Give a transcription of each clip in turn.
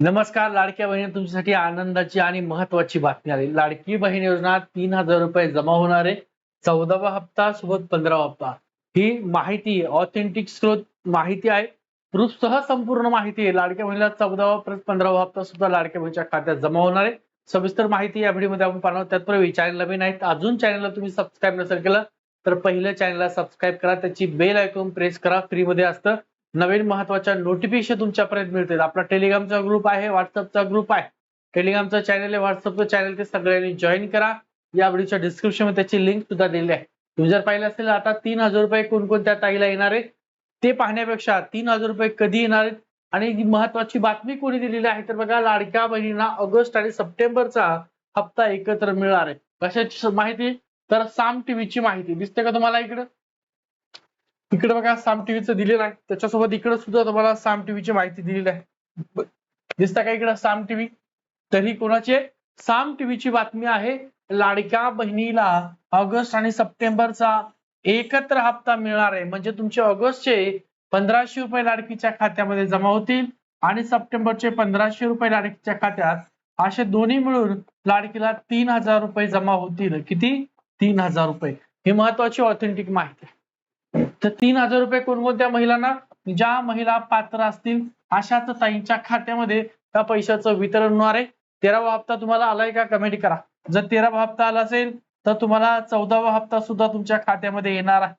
नमस्कार लाडक्या बहिणी तुमच्यासाठी आनंदाची आणि महत्वाची बातमी आली. लाडकी बहीण योजना तीन हजार रुपये जमा होणारे चौदावा हप्ता सोबत पंधरावा हप्ता. ही माहिती ऑथेंटिक स्रोत माहिती आहे. प्रूफ सह संपूर्ण माहिती आहे. लाडक्या बहिणीला चौदावा परत पंधरावा हप्ता सुद्धा लाडक्या बहिणीच्या खात्यात जमा होणार आहे. सविस्तर माहिती या व्हिडिओमध्ये आपण पाहणार आहोत. त्याचबरोबर चॅनल नवीन आहेत. अजून चॅनलला तुम्ही सबस्क्राईब नसेल केलं तर पहिलं चॅनलला सबस्क्राईब करा. त्याची बेल ऐकून प्रेस करा. फ्रीमध्ये असतं. नवीन महत्त्वाच्या नोटिफिकेशन तुमच्यापर्यंत मिळतील. आपला टेलिग्रामचा ग्रुप आहे व्हॉट्सअपचा ग्रुप आहे. टेलिग्रामचा चॅनल आहे व्हॉट्सअपचं चॅनल ते सगळ्यांनी जॉईन करा. या व्हिडिओच्या डिस्क्रिप्शनमध्ये त्याची लिंक सुद्धा दिलेली आहे. तुम्ही जर पाहिलं असेल आता तीन हजार रुपये कोणकोणत्या ताईला येणार आहे ते पाहण्यापेक्षा तीन हजार रुपये कधी येणार आहेत? आणि महत्वाची बातमी कोणी दिलेली आहे तर बघा लाडक्या बहिणींना ऑगस्ट आणि सप्टेंबरचा हप्ता एकत्र मिळणार आहे. कशाची माहिती? तर साम टीव्हीची माहिती. दिसते का तुम्हाला इकडं? इकडे बघा साम टीव्हीचं दिलेलं आहे. त्याच्यासोबत इकडे सुद्धा तुम्हाला साम टीव्हीची माहिती दिलेली आहे. दिसता का इकडे साम टीव्ही तरी कोणाची? साम टीव्हीची बातमी आहे लाडक्या बहिणीला ऑगस्ट आणि सप्टेंबरचा एकत्र हप्ता मिळणार आहे. म्हणजे तुमचे ऑगस्टचे पंधराशे रुपये लाडकीच्या खात्यामध्ये जमा होतील आणि सप्टेंबरचे पंधराशे रुपये लाडकीच्या खात्यात असे दोन्ही मिळून लाडकीला तीन हजार रुपये जमा होतील. किती? तीन हजार रुपये. ही महत्वाची ऑथेंटिक माहिती आहे. तर तीन हजार रुपये कोणकोणत्या महिलांना? ज्या महिला पात्र असतील अशाच ताईंच्या खात्यामध्ये त्या पैशाचं वितरण होणार आहे. तेरावा हप्ता तुम्हाला आलाय का? कमेंट करा. जर तेरावा हप्ता आला असेल तर तुम्हाला चौदावा हप्ता सुद्धा तुमच्या खात्यामध्ये येणार आहे.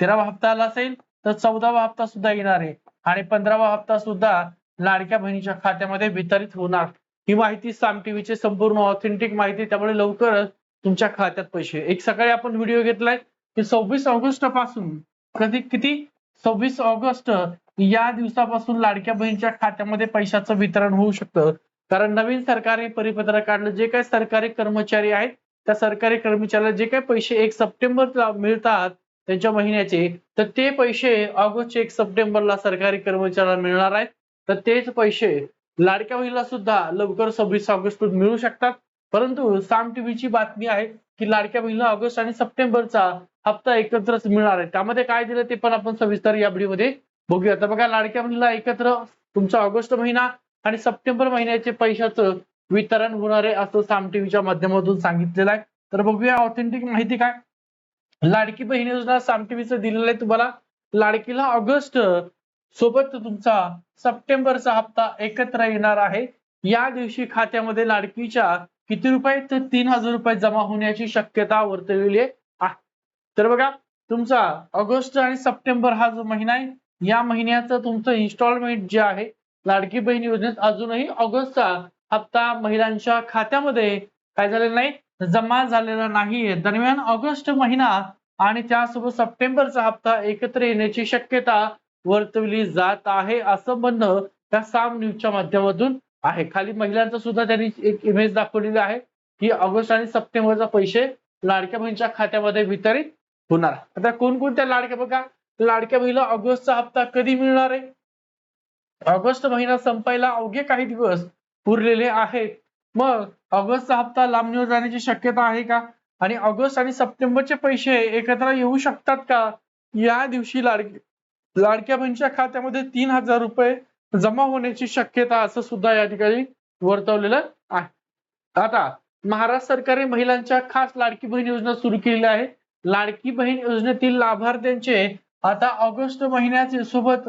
तेरावा हप्ता आला असेल तर चौदावा हप्ता सुद्धा येणार आहे. आणि पंधरावा हप्ता सुद्धा लाडक्या बहिणीच्या खात्यामध्ये वितरित होणार. ही माहिती साम टीव्हीची संपूर्ण ऑथेंटिक माहिती त्यामुळे लवकरच तुमच्या खात्यात पैसे. एक सकाळी आपण व्हिडिओ घेतलाय की सव्वीस ऑगस्टपासून कधी किती? सव्वीस ऑगस्ट या दिवसापासून लाडक्या बहिणीच्या खात्यामध्ये पैशाचं वितरण होऊ शकतं. कारण नवीन सरकारी परिपत्रक काढलं जे काही सरकारी कर्मचारी आहेत त्या सरकारी कर्मचाऱ्याला जे काही पैसे एक सप्टेंबरला मिळतात त्यांच्या महिन्याचे तर ते पैसे ऑगस्ट एक सप्टेंबरला सरकारी कर्मचाऱ्याला मिळणार आहेत. तर तेच पैसे लाडक्या बहिणीला सुद्धा लवकर सव्वीस ऑगस्ट मिळू शकतात. परंतु साम टीव्हीची बातमी आहे की लाडक्या बहिणीला ऑगस्ट आणि सप्टेंबरचा हप्ता एकत्रच मिळणार आहे. त्यामध्ये काय दिलं ते पण आपण सविस्तर या व्हिडिओमध्ये बघूया. तर बघा लाडक्या मुलीला एकत्र तुमचा ऑगस्ट महिना आणि सप्टेंबर महिन्याचे पैशाचं वितरण होणार आहे असं साम टीव्हीच्या माध्यमातून सांगितलेलं आहे. तर बघूया ऑथेंटिक माहिती काय? लाडकी बहीण योजना साम टीव्हीचं दिलेलं आहे तुम्हाला. लाडकीला ऑगस्ट सोबत तुमचा सप्टेंबरचा हप्ता एकत्र येणार आहे. या दिवशी खात्यामध्ये लाडकीच्या किती रुपये? तर तीन हजार रुपये जमा होण्याची शक्यता वर्तवलेली आहे. तर बघा तुमचा ऑगस्ट आणि सप्टेंबर हा जो महिना आहे या महिन्याचं तुमचं इन्स्टॉलमेंट जे आहे लाडकी बहीण योजनेत अजूनही ऑगस्टचा हप्ता महिलांच्या खात्यामध्ये काय झालेला नाही जमा झालेला नाहीये. दरम्यान ऑगस्ट महिना आणि त्यासोबत सप्टेंबरचा हप्ता एकत्र येण्याची शक्यता वर्तवली जात आहे असं म्हणणं त्या साम न्यूजच्या माध्यमातून आहे. खाली महिलांचा सुद्धा त्यांनी एक इमेज दाखवलेली आहे की ऑगस्ट आणि सप्टेंबरचा पैसे लाडक्या बहिणीच्या खात्यामध्ये वितरित होणार. आता कोणकोणत्या लाडक्या बघा लाडक्या बहिणीला ऑगस्टचा हप्ता कधी मिळणार आहे? ऑगस्ट महिना संपायला अवघे काही दिवस उरलेले आहेत. मग ऑगस्टचा हप्ता लांबणीवर जाण्याची शक्यता आहे का? आणि ऑगस्ट आणि सप्टेंबरचे पैसे एकत्र येऊ शकतात का? या दिवशी लाडके लाडक्या बहिणीच्या खात्यामध्ये तीन हजार रुपये जमा होण्याची शक्यता असं सुद्धा या ठिकाणी वर्तवलेलं आहे. आता महाराष्ट्र सरकारने महिलांच्या खास लाडकी बहीण योजना सुरू केलेली आहे. लाडकी बहीण योजनेतील लाभार्थ्यांचे आता ऑगस्ट महिन्याचे सोबत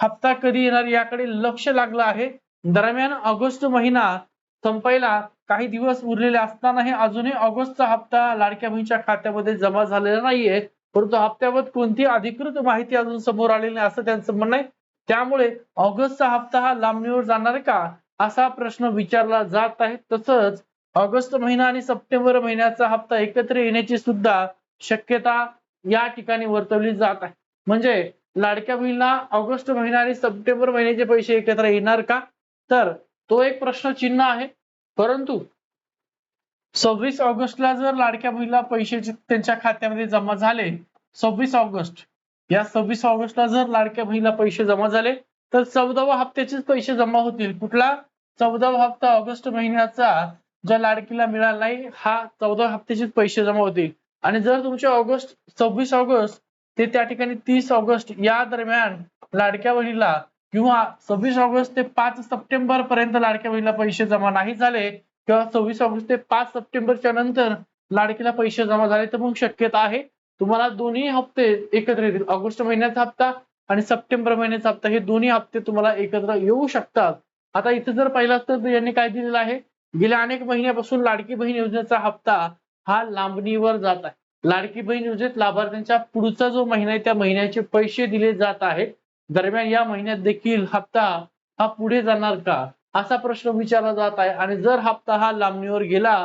हप्ता कधी येणार याकडे लक्ष लागलं आहे. दरम्यान ऑगस्ट महिना संपायला काही दिवस उरलेले असतानाही अजूनही ऑगस्टचा हप्ता लाडक्या बहिणीच्या खात्यामध्ये जमा झालेला नाहीये. परंतु हप्त्याबाबत कोणती अधिकृत माहिती अजून समोर आलेली नाही असं त्यांचं म्हणणं आहे. त्यामुळे ऑगस्टचा हप्ता हा लांबणीवर जाणार का? असा प्रश्न विचारला जात आहे. तसंच ऑगस्ट महिना आणि सप्टेंबर महिन्याचा हप्ता एकत्र येण्याची सुद्धा शक्यता या ठिकाणी वर्तवली जात आहे. म्हणजे लाडक्या बहिणीला ऑगस्ट महिना आणि सप्टेंबर महिन्याचे पैसे एकत्र येणार का? तर तो एक प्रश्न चिन्ह आहे. परंतु सव्वीस ऑगस्टला जर लाडक्या बहिणीला पैसे त्यांच्या खात्यामध्ये जमा झाले सव्वीस ऑगस्ट या सव्वीस ऑगस्टला जर लाडक्या बहिणीला पैसे जमा झाले तर चौदाव्या हप्त्याचेच पैसे जमा होतील. कुठला? चौदावा हप्ता ऑगस्ट महिन्याचा ज्या लाडकीला मिळाला नाही हा चौदा हप्त्याचेच पैसे जमा होतील. आणि जर तुमचे ऑगस्ट सव्वीस ऑगस्ट ते त्या ठिकाणी तीस ऑगस्ट या दरम्यान लाडक्या बहिणीला किंवा सव्वीस ऑगस्ट ते पाच सप्टेंबर पर्यंत लाडक्या बहिणीला पैसे जमा नाही झाले किंवा सव्वीस ऑगस्ट ते पाच सप्टेंबरच्या नंतर लाडकीला पैसे जमा झाले तर मग शक्यता आहे. तुम्हाला दोन्ही हप्ते एकत्र येतील. ऑगस्ट महिन्याचा हप्ता आणि सप्टेंबर महिन्याचा हप्ता हे दोन्ही हप्ते तुम्हाला एकत्र येऊ शकतात. आता इथे जर पाहिलं तर यांनी काय दिलेलं आहे? गेल्या अनेक महिन्यापासून लाडकी बहीण योजनेचा हप्ता हा लांबणीवर जात आहे. लाडकी बहीण योजनेत लाभार्थ्यांच्या पुढचा जो महिना आहे त्या महिन्याचे पैसे दिले जात आहेत. दरम्यान या महिन्यात देखील हप्ता हा पुढे जाणार का? असा प्रश्न विचारला जात आहे. आणि जर हप्ता हा लांबणीवर गेला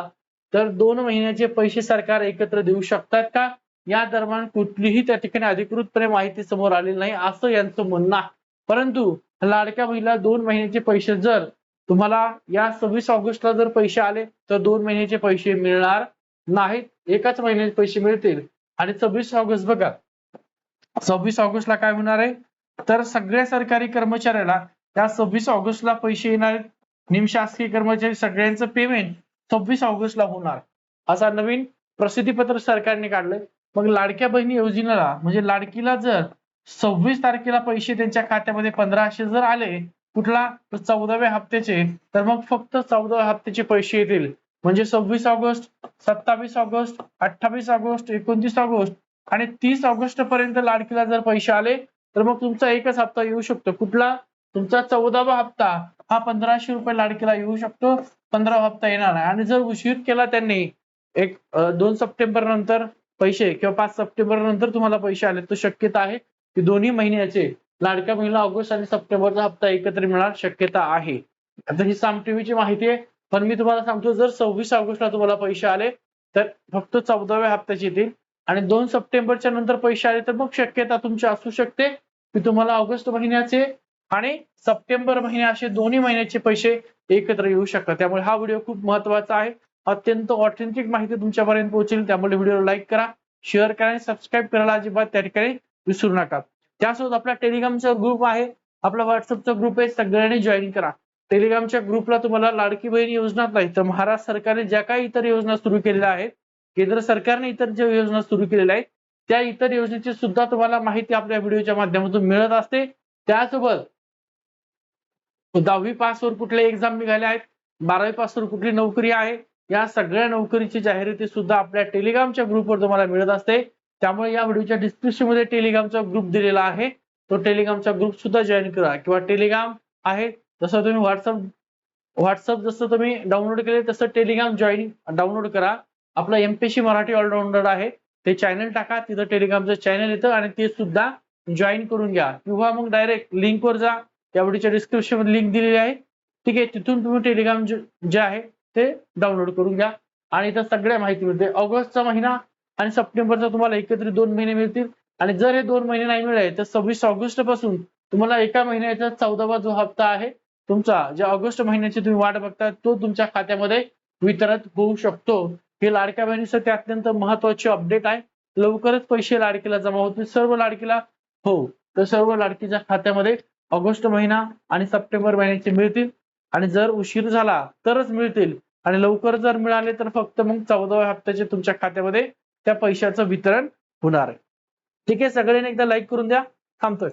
तर दोन महिन्याचे पैसे सरकार एकत्र देऊ शकतात का? या दरम्यान कुठलीही त्या ठिकाणी अधिकृतपणे माहिती समोर आलेली नाही असं यांचं म्हणणं आहे. परंतु लाडक्या बहिणीला दोन महिन्याचे पैसे जर तुम्हाला या सव्वीस ऑगस्टला जर पैसे आले तर दोन महिन्याचे पैसे मिळणार नाहीत एकाच महिन्याचे पैसे मिळतील. आणि सव्वीस ऑगस्ट बघा. सव्वीस ऑगस्टला काय होणार आहे? तर सगळ्या सरकारी कर्मचाऱ्याला त्या सव्वीस ऑगस्टला पैसे येणार आहेत. निमशासकीय कर्मचारी सगळ्यांचं पेमेंट सव्वीस ऑगस्टला होणार. असा नवीन प्रसिद्धीपत्र सरकारने काढलंय. मग लाडक्या बहिणी योजनेला म्हणजे लाडकीला जर सव्वीस तारखेला पैसे त्यांच्या खात्यामध्ये पंधराशे जर आले कुठला? चौदाव्या हप्त्याचे. तर मग फक्त चौदाव्या हप्त्याचे पैसे येतील. म्हणजे सव्वीस ऑगस्ट सत्तावीस ऑगस्ट अठ्ठावीस ऑगस्ट एकोणतीस ऑगस्ट आणि तीस ऑगस्ट पर्यंत लाडकीला जर पैसे आले तर मग तुमचा एकच हप्ता येऊ शकतो. कुठला? तुमचा चौदावा हप्ता हा पंधराशे रुपये लाडकीला येऊ शकतो. पंधरा हप्ता येणार आहे आणि जर उशीर केला त्यांनी एक दोन सप्टेंबर नंतर पैसे किंवा पाच सप्टेंबर नंतर तुम्हाला पैसे आले तर शक्यता आहे की दोन्ही महिन्याचे लाडक्या महिला ऑगस्ट आणि सप्टेंबरचा हप्ता एकत्र मिळणार शक्यता आहे. आता ही साम टीव्हीची माहिती आहे. पण मी तुम्हाला सांगतो जर सव्वीस ऑगस्टला तुम्हाला पैसे आले तर फक्त चौदाव्या हप्त्याचे येतील आणि दोन सप्टेंबरच्या नंतर पैसे आले तर मग शक्यता तुमची असू शकते की तुम्हाला ऑगस्ट महिन्याचे आणि सप्टेंबर महिने असे दोन्ही महिन्याचे पैसे एकत्र येऊ शकतात. त्यामुळे हा व्हिडिओ खूप महत्त्वाचा आहे. अत्यंत ऑथेंटिक माहिती तुमच्यापर्यंत पोहोचेल. त्यामुळे व्हिडिओ लाईक करा शेअर करा आणि सबस्क्राईब करायला अजिबात त्या ठिकाणी विसरू नका. त्यासोबत आपला टेलिग्रामचा ग्रुप आहे. आपला व्हॉट्सअपचा ग्रुप आहे. सगळ्यांनी जॉईन करा. टेलिग्रामच्या ग्रुपला तुम्हाला लाडकी बहीण योजना नाही तर महाराष्ट्र सरकारने ज्या काही इतर योजना सुरू केलेल्या आहेत केंद्र सरकारने इतर ज्या योजना सुरू केलेल्या आहेत त्या इतर योजनेची सुद्धा तुम्हाला माहिती आपल्या व्हिडिओच्या माध्यमातून मिळत असते. त्यासोबत दहावी पासवर कुठल्या एक्झाम निघाल्या आहेत बारावी पासवर कुठली नोकरी आहे या सगळ्या नोकरीची जाहिराती सुद्धा आपल्या टेलिग्रामच्या ग्रुपवर तुम्हाला मिळत असते. त्यामुळे या व्हिडिओच्या डिस्क्रिप्शनमध्ये टेलिग्रामचा ग्रुप दिलेला आहे. तो टेलिग्रामचा ग्रुप सुद्धा जॉईन करा किंवा टेलिग्राम आहे जसं तुम्ही व्हॉट्सअप व्हॉट्सअप जसं तुम्ही डाउनलोड केले तसं टेलिग्राम जॉईन डाउनलोड करा. आपलं एमपीसी मराठी ऑलराऊंडर आहे. ते चॅनल टाका. तिथं टेलिग्रामचं चॅनल येतं आणि ते सुद्धा जॉईन करून घ्या. किंवा मग डायरेक्ट लिंकवर जा. त्या व्हिडिओच्या डिस्क्रिप्शनमध्ये लिंक दिलेली आहे. ठीक आहे तिथून तुम्ही टेलिग्राम जे जे आहे ते डाउनलोड करून घ्या. आणि इथं सगळ्या माहिती मिळते. ऑगस्टचा महिना आणि सप्टेंबरचा तुम्हाला एकत्रित दोन महिने मिळतील. आणि जर हे दोन महिने नाही मिळाले तर सव्वीस ऑगस्टपासून तुम्हाला एका महिन्याचा चौदावा जो हप्ता आहे तुमचा जे ऑगस्ट महिन्याची तुम्ही वाट बघता तो तुमच्या खात्यामध्ये वितरित होऊ शकतो. हे लाडक्या बहिणीसाठी अत्यंत महत्वाची अपडेट आहे. लवकरच पैसे लाडकीला जमा होतील. सर्व लाडकीला हो तर सर्व लाडकीच्या खात्यामध्ये ऑगस्ट महिना आणि सप्टेंबर महिन्याचे मिळतील. आणि जर उशीर झाला तरच मिळतील. आणि लवकर जर मिळाले तर फक्त मग चौदाव्या हप्त्याचे तुमच्या खात्यामध्ये त्या पैशाचं वितरण होणार आहे. ठीक आहे सगळ्यांनी एकदा लाईक करून द्या. थांबतोय.